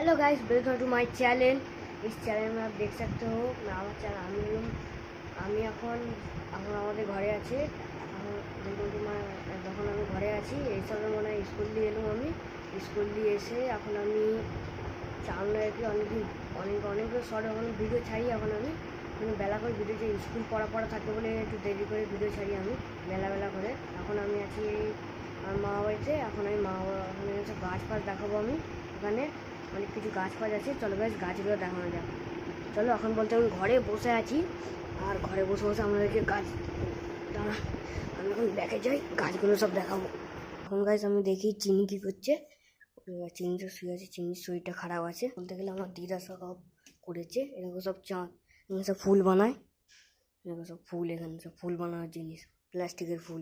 hello guys welcome to my channel इस channel में आप देख सकते हो मैं আমার চ্যানেল আমি হলাম আমি এখন এখন আমাদের ঘরে আছি এখন দেখুন তোমার যখন আমি ঘরে আছি এই সবে মনে হয় স্কুল দিয়ে এলাম আমি স্কুল দিয়ে এসে এখন আমি চাউল আর কি অনেক অনেক অনেকগুলো শর্ট এখন ভিডিও ছাড়ি এখন আমি কিন্তু বেলা করে ভিডিও যে স্কুল পড়া পড়া থাকে বলে একটু দেরি করে ভিডিও ছাড়ি আমি বেলা বেলা করে এখন আমি আছি আমার মা বাড়িতে এখন আমি মা বাবা ওখানে হচ্ছে গাছ ফাছ দেখাবো আমি ওখানে অনেক কিছু গাছ ফাছ আছে। চলো গাছ গাছগুলো দেখানো যাক। চলো, এখন বলতে আমি ঘরে বসে আছি। আর ঘরে বসে বসে আমাদেরকে গাছ দাঁড়া, আমি এখন দেখে যাই, গাছগুলো সব দেখাবো। এখন গাছ আমি দেখি চিনি কী করছে। চিনি তো শুয়ে আছে, চিনির শরীরটা খারাপ আছে। বলতে গেলে আমার দিদা সব করেছে, এরকম সব চাঁদ এখানে সব ফুল বানায়। এরকম সব ফুল, এখানে সব ফুল বানানোর জিনিস, প্লাস্টিকের ফুল।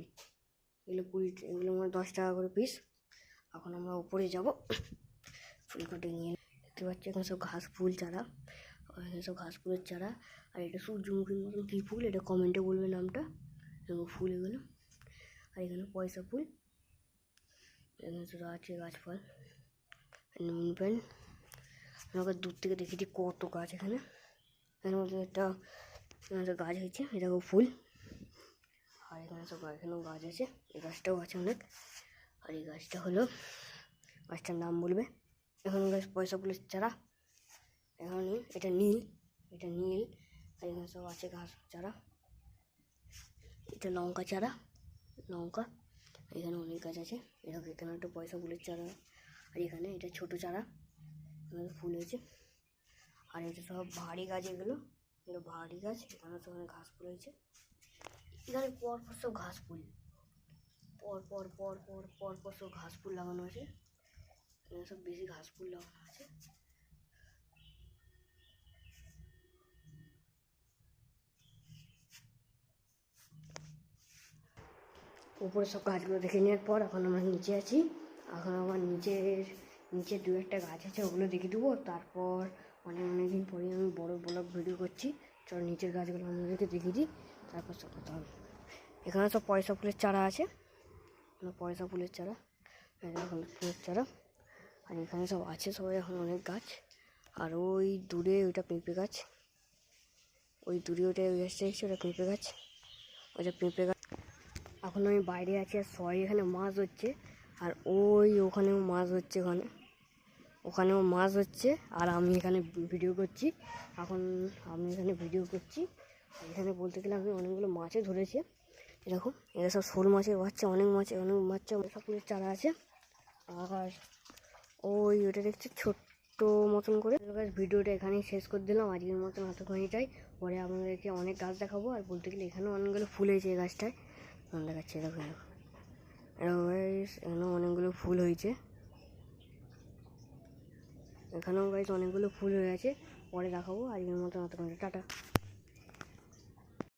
এগুলো কুড়ি, এগুলো আমার দশ টাকা করে পিস এখন আমরা উপরে যাব। ফুলকটি নিয়ে দেখতে পাচ্ছি, এখানে সব ঘাস ফুল চারা, আর এখানে সব ঘাস ফুলের চারা, আর এটা সূর্যমুখীর মতন কী ফুল? এটা কমেন্টে বলবে নামটা, এরকম ফুল এগুলো, আর এখানে পয়সা ফুল, এখানে শুধু আছে গাছপাল, নুন প্যান আমাকে দূর থেকে দেখেছি কত গাছ এখানে এখানে মধ্যে একটা একটা গাছ হয়েছে এটাকেও ফুল, আর এখানে সব এখানেও গাছ আছে, এই গাছটাও আছে অনেক, আর এই গাছটা হলো, গাছটার নাম বলবে এখানে গাছ পয়সা ফুলের চারা এখানে এটা নীল এটা নীল, আর এখানে সব আছে ঘাস চারা, এটা লঙ্কা চারা, লঙ্কা, এখানে অনেক গাছ আছে এরকম এখানে একটা পয়সা ফুলের চারা, আর এখানে এটা ছোট চারা, এখানে ফুল হয়েছে, আর এটা সব ভারী গাছ এগুলো এগুলো ভারী গাছ, এখানে সব অনেক ঘাস ফুল হয়েছে, এখানে পর পর সব ঘাস ফুল পর পর পর পর পর পর সব ঘাস ফুল লাগানো আছে এখানে সব বেশি ঘাস ফুল লাগানো আছে। উপরে সব গাছগুলো দেখে নেওয়ার পর এখন আমরা নিচে আছি। এখন আমার নিচের, নিচে দু একটা গাছ আছে, ওগুলো দেখে দেবো। তারপর অনেক অনেক দিন পরে আমি বড় ব্লগ ভিডিও করছি। চলো নিচের গাছগুলো আমাদেরকে দেখিয়ে দিই, তারপর সব কথা হবে। এখানে সব পয়সা ফুলের চারা আছে। পয়সা ফুলের চারা ফুলের চারা। আর এখানে সব আছে সবাই, এখন অনেক গাছ। আর ওই দূরে ওইটা পেঁপে গাছ। ওই দূরে ওইটা ওই গাছটা দেখছি ওটা পেঁপে গাছ। ওইটা পেঁপে গাছ। এখন আমি বাইরে আছি আর সবাই এখানে মাছ হচ্ছে আর ওই ওখানেও মাছ হচ্ছে ওখানে ওখানেও মাছ হচ্ছে আর আমি এখানে ভিডিও করছি। এখন আমি এখানে ভিডিও করছি। এখানে বলতে গেলে আমি অনেকগুলো মাছও ধরেছি। এরকম এরা সব শোল মাছের বাচ্চা, অনেক মাছ, অনেক বাচ্চা সকলের চারা আছে। আর ওই ওটা দেখছি ছোট্ট মতন করে। গাছ ভিডিওটা এখানেই শেষ করে দিলাম। আজকের মতন এতখানিটাই পরে আপনাদেরকে অনেক গাছ দেখাবো। আর বলতে গেলে এখানেও অনেকগুলো ফুল হয়েছে এই গাছটায়। দেখাচ্ছে দেখো এরকম এখানেও অনেকগুলো ফুল হয়েছে। এখানেও গাইস অনেকগুলো ফুল হয়ে আছে। পরে দেখাবো। আজকের মতন এতক্ষণ টাটা।